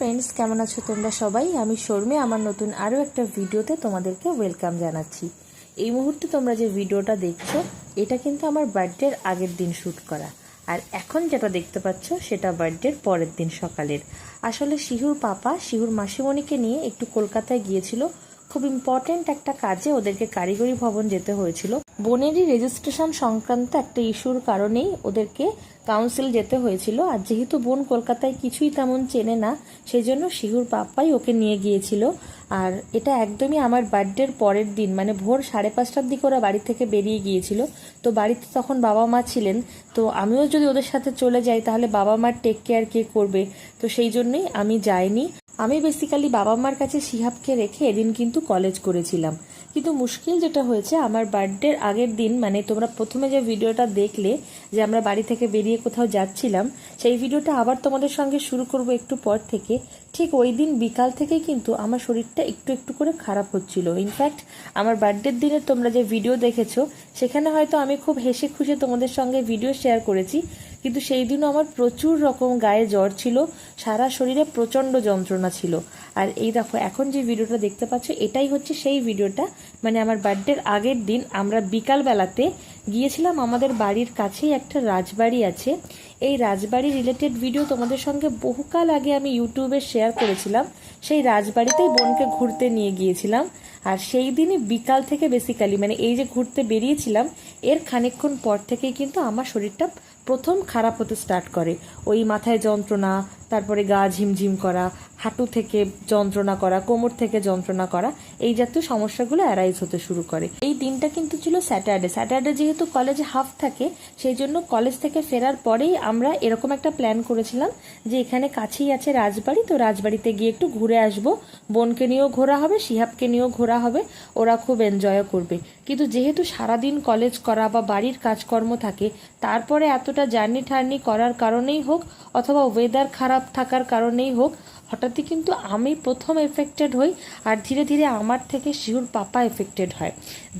Friends কেমন আছো তোমরা সবাই? আমি শর্মী, আমার নতুন আরও একটা ভিডিওতে তোমাদেরকে ওয়েলকাম জানাচ্ছি। এই মুহূর্তে তোমরা যে ভিডিওটা দেখছ, এটা কিন্তু আমার বার্থডের আগের দিন শ্যুট করা। আর এখন যেটা দেখতে পাচ্ছ, সেটা বার্থডের পরের দিন সকালের। আসলে শিহুর পাপা, শিহুর মাসিমণিকে নিয়ে একটু কলকাতায় গিয়েছিল খুব ইম্পর্টেন্ট একটা কাজে ওদেরকে কারিগরি ভবন যেতে হয়েছিল। বোনেরই রেজিস্ট্রেশন সংক্রান্ত একটা ইস্যুর কারণেই ওদেরকে কাউন্সিল যেতে হয়েছিল। আর যেহেতু বোন কলকাতায় কিছুই তেমন চেনে না সেই জন্য শিহুর পাপ্পাই ওকে নিয়ে গিয়েছিল। আর এটা একদমই আমার বার্থডের পরের দিন মানে ভোর সাড়ে পাঁচটার দিকে ওরা বাড়ি থেকে বেরিয়ে গিয়েছিল। তো বাড়িতে তখন বাবা মা ছিলেন, তো আমিও যদি ওদের সাথে চলে যাই, তাহলে বাবা মার টেক কেয়ার কে করবে। তো সেই জন্যই আমি যাইনি। আমি বেসিক্যালি বাবা মার কাছে শিহাবকে রেখে এদিন কিন্তু কলেজ করেছিলাম। কিন্তু মুশকিল যেটা হয়েছে, আমার বার্থডের আগের দিন মানে তোমরা প্রথমে যে ভিডিওটা দেখলে, যে আমরা বাড়ি থেকে বেরিয়ে কোথাও যাচ্ছিলাম, সেই ভিডিওটা আবার তোমাদের সঙ্গে শুরু করব একটু পর থেকে। ঠিক ওই দিন বিকাল থেকেই কিন্তু আমার শরীরটা একটু একটু করে খারাপ হচ্ছিল। ইনফ্যাক্ট আমার বার্থডের দিনে তোমরা যে ভিডিও দেখেছ, সেখানে হয়তো আমি খুব হেসে খুশি তোমাদের সঙ্গে ভিডিও শেয়ার করেছি। কিন্তু সেই দিনও আমার প্রচুর রকম গায়ে জ্বর ছিল, সারা শরীরে প্রচণ্ড যন্ত্রণা ছিল। আর এই দেখো, এখন যে ভিডিওটা দেখতে পাচ্ছ, এটাই হচ্ছে সেই ভিডিওটা। মানে আমার বার্থডের আগের দিন আমরা বিকালবেলাতে গিয়েছিলাম আমাদের বাড়ির কাছেই একটা রাজবাড়ি আছে। এই রাজবাড়ি রিলেটেড ভিডিও তোমাদের সঙ্গে বহুকাল আগে আমি ইউটিউবে শেয়ার করেছিলাম। সেই রাজবাড়িতেই বোনকে ঘুরতে নিয়ে গিয়েছিলাম। আর সেই দিনই বিকাল থেকে বেসিক্যালি মানে এই যে ঘুরতে বেরিয়েছিলাম, এর খানিকক্ষণ পর থেকেই কিন্তু আমার শরীরটা প্রথম খারাপ হতে স্টার্ট করে। ওই মাথায় যন্ত্রণা, তারপরে গা ঝিমঝিম করা, হাঁটু থেকে যন্ত্রণা করা, কোমর থেকে যন্ত্রণা করা, এই জাতীয় সমস্যাগুলো অ্যারাইজ হতে শুরু করে। এই দিনটা কিন্তু ছিল স্যাটারডে স্যাটারডে যেহেতু কলেজে হাফ থাকে, সেই জন্য কলেজ থেকে ফেরার পরেই আমরা এরকম একটা প্ল্যান করেছিলাম যে এখানে কাছেই আছে রাজবাড়ি, তো রাজবাড়িতে গিয়ে একটু ঘুরে আসব। বোনকে নিয়েও ঘোরা হবে, শিহাবকে নিয়েও ঘোরা হবে, ওরা খুব এনজয়ও করবে। কিন্তু যেহেতু সারাদিন কলেজ করা বা বাড়ির কাজকর্ম থাকে, তারপরে এতটা জার্নি টার্নি করার কারণেই হোক অথবা ওয়েদার খারাপ থাকার কারণেই হোক হঠাৎই কিন্তু আমি প্রথম এফেক্টেড হই আর ধীরে ধীরে আমার থেকে শিহুর পাপা এফেক্টেড হয়।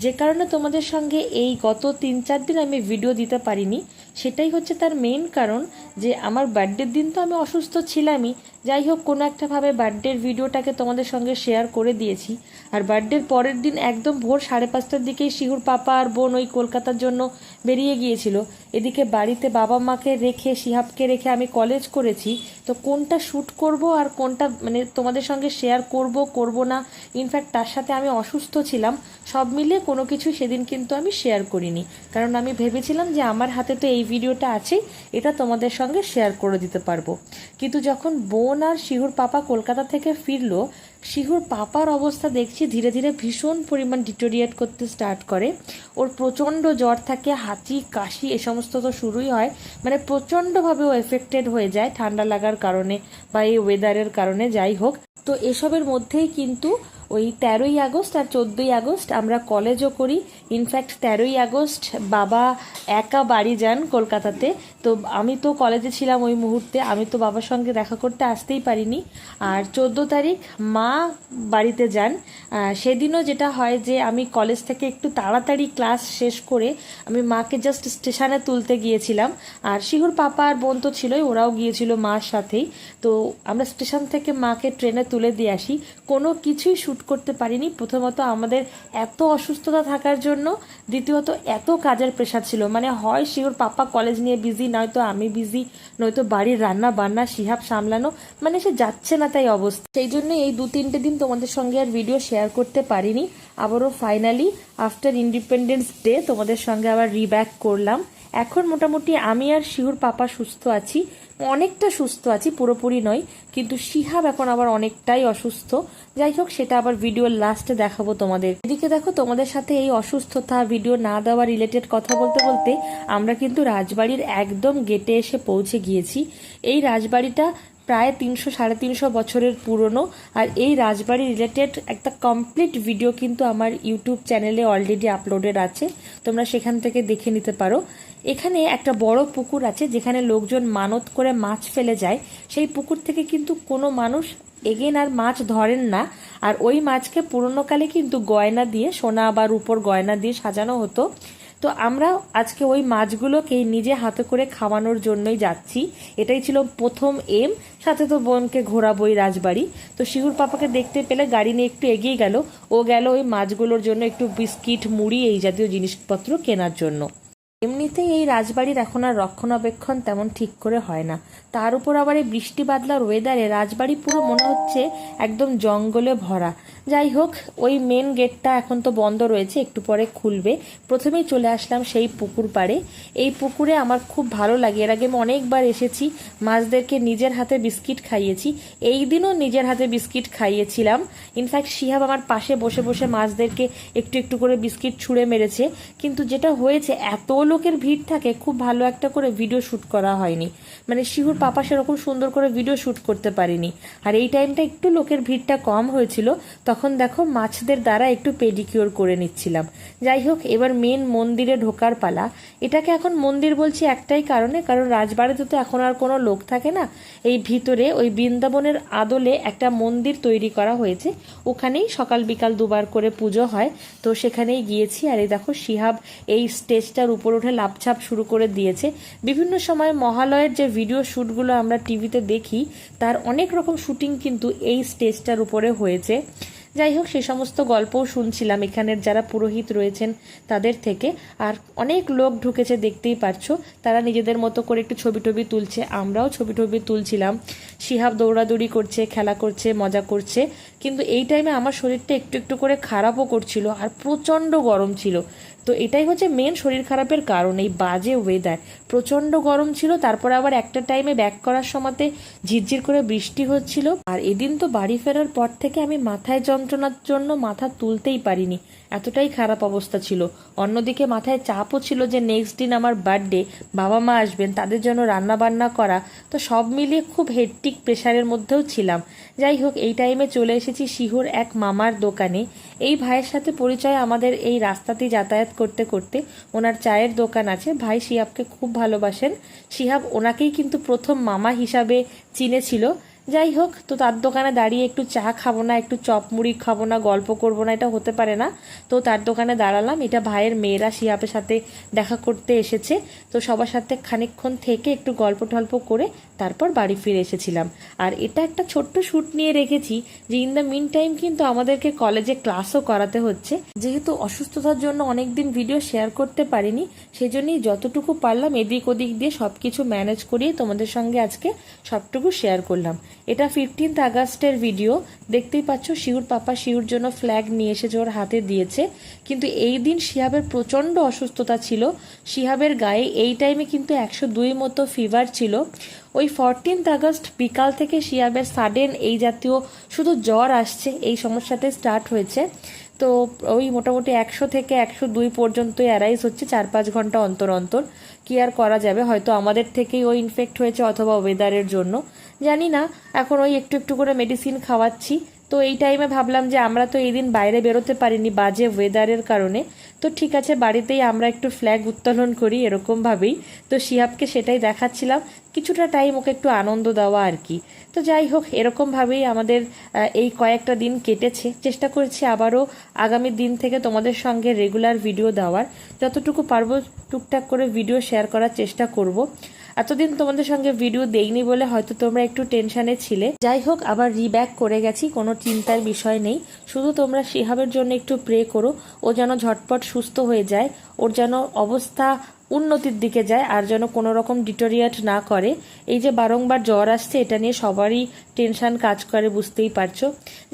যে কারণে তোমাদের সঙ্গে এই গত তিন চার দিন আমি ভিডিও দিতে পারিনি। সেটাই হচ্ছে তার মেইন কারণ যে আমার বার্থডের দিন তো আমি অসুস্থ ছিলামই। যাই হোক, কোনো একটাভাবে বার্থডের ভিডিওটাকে তোমাদের সঙ্গে শেয়ার করে দিয়েছি। আর বার্থডের পরের দিন একদম ভোর সাড়ে পাঁচটার দিকেই শিহুর পাপা আর বোন ওই কলকাতার জন্য বেরিয়ে গিয়েছিল। এদিকে বাড়িতে বাবা মাকে রেখে, শিহাবকে রেখে আমি কলেজ করেছি। তো কোনটা শ্যুট করব আর কোনটা মানে তোমাদের সঙ্গে শেয়ার করব করব না। ইনফ্যাক্ট তার সাথে আমি অসুস্থ ছিলাম। সব মিলিয়ে কোনো কিছু সেদিন কিন্তু আমি শেয়ার করিনি। কারণ আমি ভেবেছিলাম যে আমার হাতে তো এই ভিডিওটা আছেই, এটা তোমাদের সঙ্গে শেয়ার করে দিতে পারব। কিন্তু যখন বোন আর শিহুর পাপা কলকাতা থেকে ফিরলো শিহুর পাপার অবস্থা দেখছি ধীরে ধীরে ভীষণ পরিমাণ ডিটোরিয়েট করতে স্টার্ট করে। ওর প্রচণ্ড জ্বর থাকে, হাঁচি, কাশি, এ সমস্ত তো শুরুই হয়। মানে প্রচণ্ডভাবে ও এফেক্টেড হয়ে যায় ঠান্ডা লাগার কারণে বা এই ওয়েদারের কারণে। যাই হোক তো এসবের মধ্যেই কিন্তু ওই তেরোই আগস্ট আর চোদ্দোই আগস্ট আমরা কলেজও করি। ইনফ্যাক্ট তেরোই আগস্ট বাবা একা বাড়ি যান কলকাতাতে। তো আমি তো কলেজে ছিলাম ওই মুহূর্তে, আমি তো বাবার সঙ্গে দেখা করতে আসতেই পারিনি। আর চোদ্দ তারিখ মা বাড়িতে যান। সেদিনও যেটা হয় যে আমি কলেজ থেকে একটু তাড়াতাড়ি ক্লাস শেষ করে আমি মাকে জাস্ট স্টেশনে তুলতে গিয়েছিলাম। আর শিহুর পাপা আর বোন তো ছিলই, ওরাও গিয়েছিল মার সাথেই। তো আমরা স্টেশন থেকে মাকে ট্রেনে তুলে দিয়ে আসি। কোনো কিছুই শ্যুট করতে পারিনি। প্রথমত আমাদের এত অসুস্থতা থাকার জন্য, দ্বিতীয়ত এত কাজের প্রেশার ছিল। মানে হয় শিওর পাপা কলেজ নিয়ে বিজি নয়তো আমি বিজি নয়তো বাড়ির রান্না বান্না, সিহাব সামলানো মানে সে যাচ্ছে না তাই অবস্থা। সেই জন্য এই দু তিনটে দিন তোমাদের সঙ্গে আর ভিডিও শেয়ার করতে পারিনি। আবারও ফাইনালি আফটার ইন্ডিপেন্ডেন্স ডে তোমাদের সঙ্গে আবার রিব্যাক করলাম। এখন মোটামুটি আমি আর শিহুর পাপা সুস্থ আছি। অনেকটা সুস্থ আছি, পুরোপুরি নয়, কিন্তু শিহাব এখন আবার অনেকটাই অসুস্থ। যাই হোক, সেটা আবার ভিডিওর লাস্টে দেখাবো তোমাদের। এদিকে দেখো, তোমাদের সাথে এই অসুস্থতা ভিডিও না দেওয়া রিলেটেড কথা বলতে বলতে আমরা কিন্তু রাজবাড়ির একদম গেটে এসে পৌঁছে গিয়েছি। এই রাজবাড়িটা প্রায় তিনশো, সাড়ে তিনশো বছরের পুরনো। আর এই রাজবাড়ি রিলেটেড একটা কমপ্লিট ভিডিও কিন্তু আমার ইউটিউব চ্যানেলে অলরেডি আপলোডেড আছে। তোমরা সেখান থেকে দেখে নিতে পারো। এখানে একটা বড় পুকুর আছে, যেখানে লোকজন মানত করে মাছ ফেলে যায়। সেই পুকুর থেকে কিন্তু কোনো মানুষ এগেন আর মাছ ধরেন না। আর ওই মাছকে পুরনোকালে কিন্তু গয়না দিয়ে, সোনা বা রূপোর গয়না দিয়ে সাজানো হতো। তো আমরা আজকে ওই মাছগুলোকেই নিজে হাতে করে খাওয়ানোর জন্যই যাচ্ছি। এটাই ছিল প্রথম এম সাথে তো বোনকে ঘোরাবো ওই রাজবাড়ি। তো শিহুর পাপাকে দেখতে পেলে গাড়ি নিয়ে একটু এগিয়ে গেল। ও গেল ওই মাছগুলোর জন্য একটু বিস্কিট, মুড়ি এই জাতীয় জিনিসপত্র কেনার জন্য। এমনিতেই এই রাজবাড়ির এখন আর রক্ষণাবেক্ষণ তেমন ঠিক করে হয় না। তার উপর আবার এই বৃষ্টি বাদলার ওয়েদারে রাজবাড়ি পুরো মনে হচ্ছে একদম জঙ্গলে ভরা। যাই হোক, ওই মেন গেটটা এখন তো বন্ধ রয়েছে, একটু পরে খুলবে। প্রথমেই চলে আসলাম সেই পুকুর পাড়ে। এই পুকুরে আমার খুব ভালো লাগে। এর আগে আমি অনেকবার এসেছি, মাছদেরকে নিজের হাতে বিস্কিট খাইয়েছি। এই দিনও নিজের হাতে বিস্কিট খাইয়েছিলাম। ইনফ্যাক্ট শিহাব আমার পাশে বসে বসে মাছদেরকে একটু একটু করে বিস্কিট ছুঁড়ে মেরেছে। কিন্তু যেটা হয়েছে, এত লোকের ভিড় থাকে, খুব ভালো একটা করে ভিডিও শ্যুট করা হয়নি। মানে শিহুর পাপা সেরকম সুন্দর করে ভিডিও শ্যুট করতে পারিনি। আর এই টাইমটা একটু লোকের ভিড়টা কম হয়েছিল, তখন দেখো মাছদের দ্বারা একটু পেডিকিওর করে নিচ্ছিলাম। যাই হোক, এবার মেন মন্দিরে ঢোকার পালা। এটাকে এখন মন্দির বলছি একটাই কারণে, কারণ রাজবাড়িতে তো এখন আর কোনো লোক থাকে না। এই ভিতরে ওই বৃন্দাবনের আদলে একটা মন্দির তৈরি করা হয়েছে। ওখানেই সকাল বিকাল দুবার করে পুজো হয়। তো সেখানেই গিয়েছি, আর এই দেখো শিহাব এই স্টেজটার উপর উঠে লাপছাপ শুরু করে দিয়েছে। বিভিন্ন সময় মহালয়ের যে ভিডিও শ্যুটগুলো আমরা টিভিতে দেখি, তার অনেক রকম শুটিং কিন্তু এই স্টেজটার উপরে হয়েছে। যাই হোক, সে সমস্ত গল্পও শুনছিলাম এখানের যারা পুরোহিত রয়েছেন তাদের থেকে। আর অনেক লোক ঢুকেছে, দেখতেই পারছ। তারা নিজেদের মতো করে একটু ছবি টবি তুলছে। আমরাও ছবি টবি তুলছিলাম। শিহাব দৌড়াদৌড়ি করছে, খেলা করছে, মজা করছে। কিন্তু এই টাইমে আমার শরীরটা একটু একটু করে খারাপও করছিল আর প্রচণ্ড গরম ছিল। তো এটাই হচ্ছে মেন শরীর খারাপের কারণ, এই বাজে ওয়েদার প্রচণ্ড গরম ছিল, তারপর আবার একটা টাইমে ব্যাক করার সময়তে ঝিরঝির করে বৃষ্টি হচ্ছিল। আর এদিন তো বাড়ি ফেরার পর থেকে আমি মাথায় যন্ত্রণার জন্য মাথা তুলতেই পারিনি। এতটাই খারাপ অবস্থা ছিল। অন্যদিকে মাথায় চাপও ছিল যে নেক্সট দিন আমার বার্থডে বাবা মা আসবেন, তাদের জন্য রান্না বান্না করা, তো সব মিলিয়ে খুব হেডটিক প্রেশারের মধ্যেও ছিলাম। যাই হোক, এই টাইমে চলে এসেছি শিহুর এক মামার দোকানে। এই ভাইয়ের সাথে পরিচয় আমাদের এই রাস্তাতেই যাতায়াত করতে করতে। ওনার চায়ের দোকান আছে। ভাই শিহাবকে খুব ভালোবাসেন। শিহাব ওনাকেই কিন্তু প্রথম মামা হিসাবে চিনেছিল। যাই হোক, তো তার দোকানে দাঁড়িয়ে একটু চা খাব না, একটু চপ মুড়ি খাব না, গল্প করব না, এটা হতে পারে না। তো তার দোকানে দাঁড়ালাম, এটা ভাইয়ের মেয়েরা শিয়াপের সাথে দেখা করতে এসেছে। তো সবার সাথে খানিকক্ষণ থেকে একটু গল্প টল্প করে তারপর বাড়ি ফিরে এসেছিলাম। আর এটা একটা ছোট্ট শ্যুট নিয়ে রেখেছি, যে ইন দ্য মিন টাইম কিন্তু আমাদেরকে কলেজে ক্লাসও করাতে হচ্ছে। যেহেতু অসুস্থতার জন্য অনেক দিন ভিডিও শেয়ার করতে পারিনি সেই জন্যই যতটুকু পারলাম এদিক ওদিক দিয়ে সব কিছু ম্যানেজ করিয়ে তোমাদের সঙ্গে আজকে সবটুকু শেয়ার করলাম। এটা ফিফটিন্থ আগস্টের ভিডিও দেখতেই পাচ্ছ, শিউর পাপা শিউর জন্য ফ্ল্যাগ নিয়ে এসেছে ওর হাতে দিয়েছে। কিন্তু এই দিন শিহাবের প্রচণ্ড অসুস্থতা ছিল। শিহাবের গায়ে এই টাইমে কিন্তু একশো দুই মতো ফিভার ছিল। ওই ফরটিন্থ আগস্ট বিকাল থেকে শিয়াবের সাডেন এই জাতীয় শুধু জ্বর আসছে, এই সমস্যাতে স্টার্ট হয়েছে। তো ওই মোটামুটি একশো থেকে একশো দুই পর্যন্ত অ্যারাইজ হচ্ছে, চার পাঁচ ঘণ্টা অন্তর অন্তর। কি আর করা যাবে, হয়তো আমাদের থেকেই ওই ইনফেক্ট হয়েছে অথবা ওয়েদারের জন্য। জানি না, এখন ওই একটু একটু করে মেডিসিন খাওয়াচ্ছি। তো এই টাইমে ভাবলাম যে আমরা তো এই দিন বাইরে বেরোতে পারিনি, বাজে ওয়েদারের কারণে। তো ঠিক আছে, বাড়িতেই আমরা একটু ফ্ল্যাগ উত্তোলন করি এরকমভাবেই তো শিহাবকে সেটাই দেখাচ্ছিলাম। কিছুটা টাইম ওকে একটু আনন্দ দেওয়া আর কি। তো যাই হোক এরকমভাবেই আমাদের এই কয়েকটা দিন কেটেছে। চেষ্টা করছি আবারও আগামী দিন থেকে তোমাদের সঙ্গে রেগুলার ভিডিও দেওয়ার। যতটুকু পারব টুকটাক করে ভিডিও শেয়ার করার চেষ্টা করব। এতদিন তোমাদের সঙ্গে ভিডিও দেইনি বলে হয়তো তোমরা একটু টেনশনে ছিলে। যাই হোক, আবার রিব্যাক করে গেছি, কোনো চিন্তার বিষয় নেই। শুধু তোমরা শিহাবের জন্য একটু প্রে করো, ও যেন ঝটপট সুস্থ হয়ে যায়, ওর যেন অবস্থা উন্নতির দিকে যায় আর যেন কোনো রকম ডিটোরিয়েট না করে। এই যে বারংবার জ্বর আসছে, এটা নিয়ে সবারই টেনশন কাজ করে, বুঝতেই পারছ।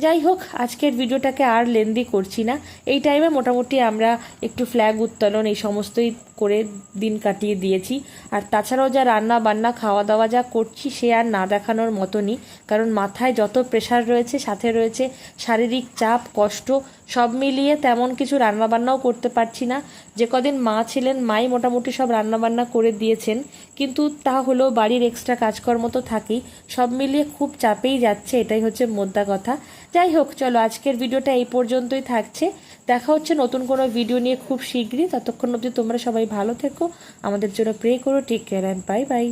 যাই হোক, আজকের ভিডিওটাকে আর লেন্দি করছি না। এই টাইমে মোটামুটি আমরা একটু ফ্ল্যাগ উত্তোলন এই সমস্তই করে দিন কাটিয়ে দিয়েছি। আর তাছাড়াও যা রান্না বান্না খাওয়া দাওয়া যা করছি, সে আর না দেখানোর মতনই। কারণ মাথায় যত প্রেশার রয়েছে, সাথে রয়েছে শারীরিক চাপ, কষ্ট সব মিলিয়ে তেমন কিছু রান্নাবান্নাও করতে পারছি না। যে কদিন মা ছিলেন, মাই মোটামুটি সব রান্নাবান্না করে দিয়েছেন। কিন্তু তা হলেও বাড়ির এক্সট্রা কাজকর্ম তো থাকেই। সব মিলিয়ে খুব চাপেই যাচ্ছে, এটাই হচ্ছে মোদ্দা কথা। যাই হোক, চলো আজকের ভিডিওটা এই পর্যন্তই থাকছে। দেখা হচ্ছে নতুন কোনো ভিডিও নিয়ে খুব শীঘ্রই। ততক্ষণ অবধি তোমরা সবাই ভালো থেকো। আমাদের জন্য প্রে করো take care and bye bye